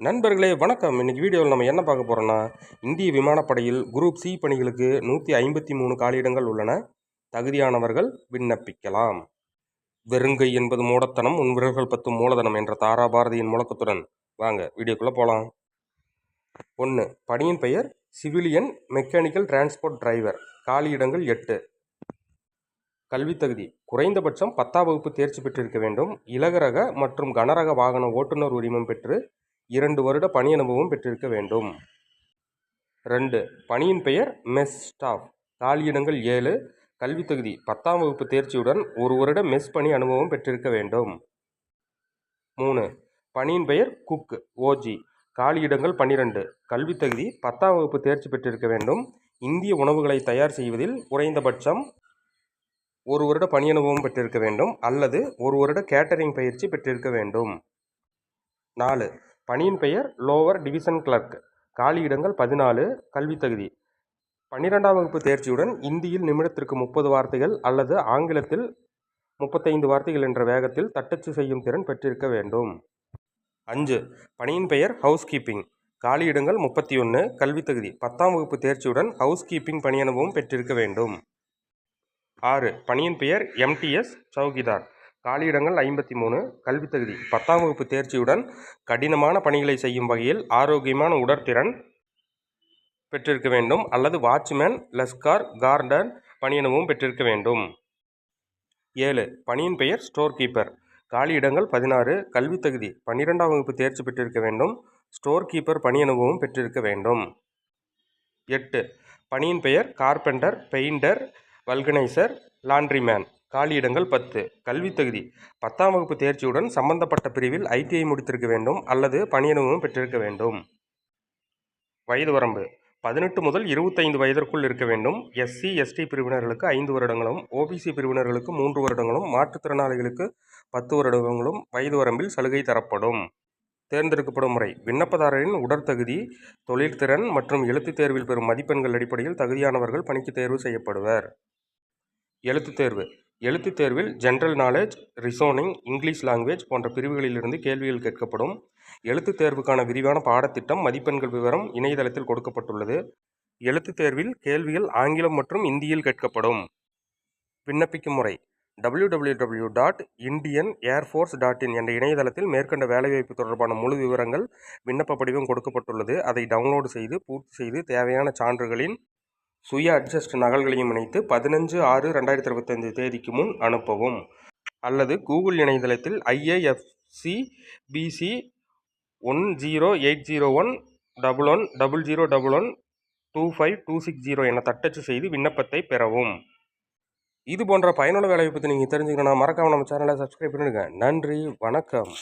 நண்பர்களே வணக்கம். இன்றைக்கி வீடியோவில் நம்ம என்ன பார்க்க போகிறோன்னா இந்திய விமானப்படையில் குரூப் சி பணிகளுக்கு நூற்றி ஐம்பத்தி மூணு காலியிடங்கள் உள்ளன. தகுதியானவர்கள் விண்ணப்பிக்கலாம். வெறுங்கை என்பது மூடத்தனம் உன் விரல்கள் பத்து மூலதனம் என்ற தாரா பாரதியின் முழக்கத்துடன். வாங்க வீடியோக்குள்ளே போகலாம் ஒன்று பணியின் பெயர் சிவிலியன் மெக்கானிக்கல் டிரான்ஸ்போர்ட் டிரைவர். காலியிடங்கள் எட்டு. கல்வித் தகுதி குறைந்தபட்சம் பத்தாம் வகுப்பு தேர்ச்சி பெற்றிருக்க வேண்டும். இலகரக மற்றும் கனரக வாகன ஓட்டுநர் உரிமம் பெற்று இரண்டு வருட பணி அனுபவம் பெற்றிருக்க வேண்டும். ரெண்டு பணியின் பெயர் மெஸ் ஸ்டாஃப். காலியிடங்கள் ஏழு கல்வித் தொகுதி பத்தாம் வகுப்பு தேர்ச்சியுடன் ஒரு வருட மெஸ் பணி அனுபவம் பெற்றிருக்க வேண்டும். மூணு பணியின் பெயர் குக் ஓஜி காலியிடங்கள் பன்னிரண்டு கல்வித் தகுதி பத்தாம் வகுப்பு தேர்ச்சி பெற்றிருக்க வேண்டும். இந்திய உணவுகளை தயார் செய்வதில் குறைந்தபட்சம் ஒரு வருட பணி அனுபவம் பெற்றிருக்க வேண்டும் அல்லது ஒரு வருட கேட்டரிங் பயிற்சி பெற்றிருக்க வேண்டும். நாலு பணியின் பெயர் லோவர் டிவிஷன் கிளர்க். காலியிடங்கள் பதினாலு கல்வி தகுதி. பன்னிரெண்டாம் வகுப்பு தேர்ச்சியுடன் இந்தியில் நிமிடத்திற்கு முப்பது வார்த்தைகள் அல்லது ஆங்கிலத்தில் முப்பத்தைந்து வார்த்தைகள் என்ற வேகத்தில் தட்டச்சு செய்யும் திறன் பெற்றிருக்க வேண்டும். அஞ்சு பணியின் பெயர் ஹவுஸ் கீப்பிங் காலியிடங்கள் முப்பத்தி ஒன்று கல்வி தகுதி. பத்தாம் வகுப்பு தேர்ச்சியுடன் ஹவுஸ் கீப்பிங் பணி அனுபவம் பெற்றிருக்க வேண்டும். ஆறு பணியின் பெயர் எம்டிஎஸ் சௌகிதார் காலியிடங்கள் ஐம்பத்தி மூணு கல்வித் தகுதி. பத்தாம் வகுப்பு தேர்ச்சியுடன் கடினமான பணிகளை செய்யும் வகையில் ஆரோக்கியமான உடற்திறன் பெற்றிருக்க வேண்டும். அல்லது வாட்ச்மேன் லஸ்கார் கார்டன் பணியனுவும் பெற்றிருக்க வேண்டும். ஏழு. பணியின் பெயர் ஸ்டோர் கீப்பர். காலியிடங்கள் பதினாறு. கல்வித் தகுதி. பன்னிரெண்டாம் வகுப்பு தேர்ச்சி பெற்றிருக்க வேண்டும். ஸ்டோர் கீப்பர் பணி அனுபவம் பெற்றிருக்க வேண்டும். எட்டு. பணியின் பெயர் கார்பெண்டர் பெயிண்டர் வல்கனைசர் லாண்ட்ரிமேன். காலியிடங்கள் பத்து. கல்வித் தகுதி. பத்தாம் வகுப்பு தேர்ச்சியுடன் சம்பந்தப்பட்ட பிரிவில் ஐடிஐ முடித்திருக்க வேண்டும் அல்லது பணி பெற்றிருக்க வேண்டும். வயது வரம்பு. பதினெட்டு முதல் இருபத்தைந்து வயதிற்குள் இருக்க வேண்டும். எஸ்சி எஸ்டி பிரிவினர்களுக்கு ஐந்து வருடங்களும் ஓபிசி பிரிவினர்களுக்கு மூன்று வருடங்களும் மாற்றுத்திறனாளிகளுக்கு பத்து வருடங்களும் வயது வரம்பில் சலுகை தரப்படும். தேர்ந்தெடுக்கப்படும் முறை. விண்ணப்பதாரரின் உடற்தகுதி தொழில்திறன் மற்றும் எழுத்துத் தேர்வில் பெறும் மதிப்பெண்கள் அடிப்படையில் தகுதியானவர்கள் பணிக்கு தேர்வு செய்யப்படுவர். எழுத்துத் தேர்வு. எழுத்துத் தேர்வில் general knowledge reasoning English language போன்ற பிரிவுகளிலிருந்து கேள்விகள் கேட்கப்படும். எழுத்துத் தேர்வுக்கான விரிவான பாடத்திட்டம் மதிப்பெண்கள் விவரம் இணையதளத்தில் கொடுக்கப்பட்டுள்ளது. எழுத்துத் தேர்வில் கேள்விகள் ஆங்கிலம் மற்றும் இந்தியில் கேட்கப்படும். விண்ணப்பிக்கும் முறை W W W dot Indian air force dot in என்ற இணையதளத்தில் மேற்கண்ட வேலைவாய்ப்பு தொடர்பான முழு விவரங்கள் விண்ணப்ப படிவம் கொடுக்கப்பட்டுள்ளது. அதை டவுன்லோடு செய்து பூர்த்தி செய்து தேவையான சான்றுகளின் சுய அட்ஜஸ்ட் நகல்களையும் இணைத்து பதினஞ்சு ஆறு ரெண்டாயிரத்தி இருபத்தஞ்சு தேதிக்கு முன் அனுப்பவும். அல்லது கூகுள் இணையதளத்தில் IAFC PC one zero eight zero one double one double zero double one two five two six zero என தட்டச்சு செய்து விண்ணப்பத்தை பெறவும். இது போன்ற பயனுள்ள வேலையை பற்றி நீங்கள் தெரிஞ்சுக்கணும்னா மறக்காமல் நம்ம சேனலை சப்ஸ்கிரைப் பண்ணிடுங்க. நன்றி வணக்கம்.